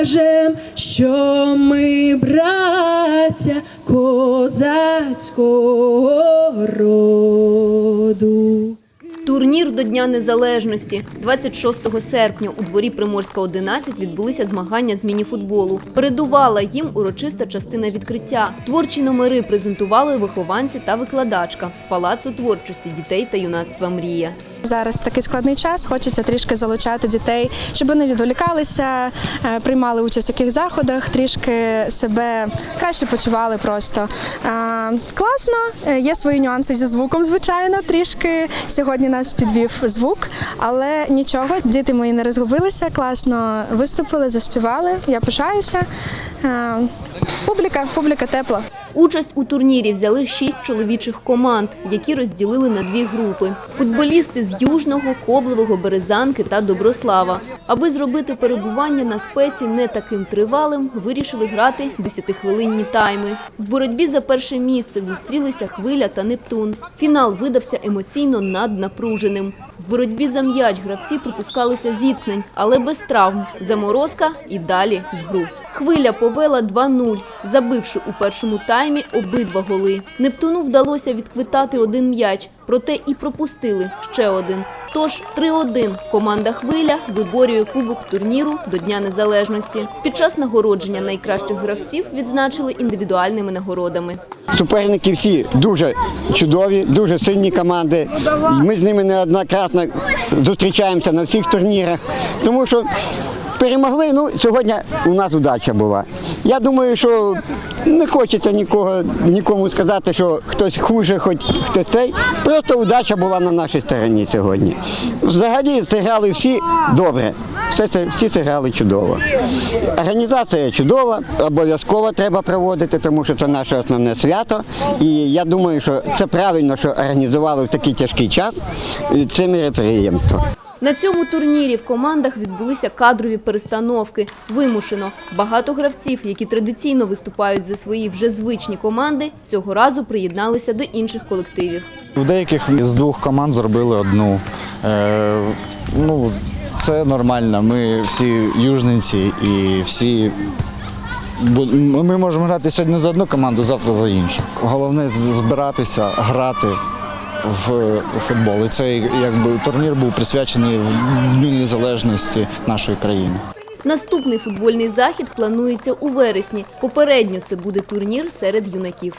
кажем, що ми браття козацького роду. Турнір до Дня Незалежності 26 серпня у дворі Приморська 11 відбулися змагання з мініфутболу. Передувала їм урочиста частина відкриття. Творчі номери презентували вихованці та викладачка Палацу творчості дітей та юнацтва Мрія. Зараз такий складний час. Хочеться трішки залучати дітей, щоб вони відволікалися, е, приймали участь в яких заходах, трішки себе краще почували просто. Е, Класно, Е, є свої нюанси зі звуком, звичайно. Трішки сьогодні нас підвів звук, але нічого, діти мої не розгубилися, класно виступили, заспівали. Я пишаюся. Публіка, публіка тепла. Участь у турнірі взяли шість чоловічих команд, які розділили на дві групи. Футболісти з Южного, Коблевого, Березанки та Доброслава. Аби зробити перебування на спеці не таким тривалим, вирішили грати 10-хвилинні тайми. В боротьбі за перше місце зустрілися Хвиля та Нептун. Фінал видався емоційно наднапруженим. В боротьбі за м'яч гравці припускалися зіткнень, але без травм. Заморозка і далі в гру. Хвиля повела 2-0, забивши у першому таймі обидва голи. Нептуну вдалося відквитати один м'яч, проте і пропустили ще один. Тож 3-1 команда Хвиля виборює кубок турніру до Дня Незалежності. Під час нагородження найкращих гравців відзначили індивідуальними нагородами. Суперники всі дуже чудові, дуже сильні команди. Ми з ними неоднократно зустрічаємося на всіх турнірах, тому що перемогли. Ну, сьогодні у нас удача була. Я думаю, що не хочеться нікого, нікому сказати, що хтось хуже, хоч хтось цей. Просто удача була на нашій стороні сьогодні. Взагалі зіграли всі добре. Все, всі зіграли чудово. Організація чудова, обов'язково треба проводити, тому що це наше основне свято. І я думаю, що це правильно, що організували в такий тяжкий час це мероприємство. На цьому турнірі в командах відбулися кадрові перестановки. Вимушено. Багато гравців, які традиційно виступають за свої вже звичні команди, цього разу приєдналися до інших колективів. У деяких з двох команд зробили одну. Е, ну, це нормально. Ми всі южниці і всі. Ми можемо грати сьогодні за одну команду, завтра за іншу. Головне збиратися, грати в футбол. І цей якби турнір був присвячений в Дню Незалежності нашої країни. Наступний футбольний захід планується у вересні. Попередньо це буде турнір серед юнаків.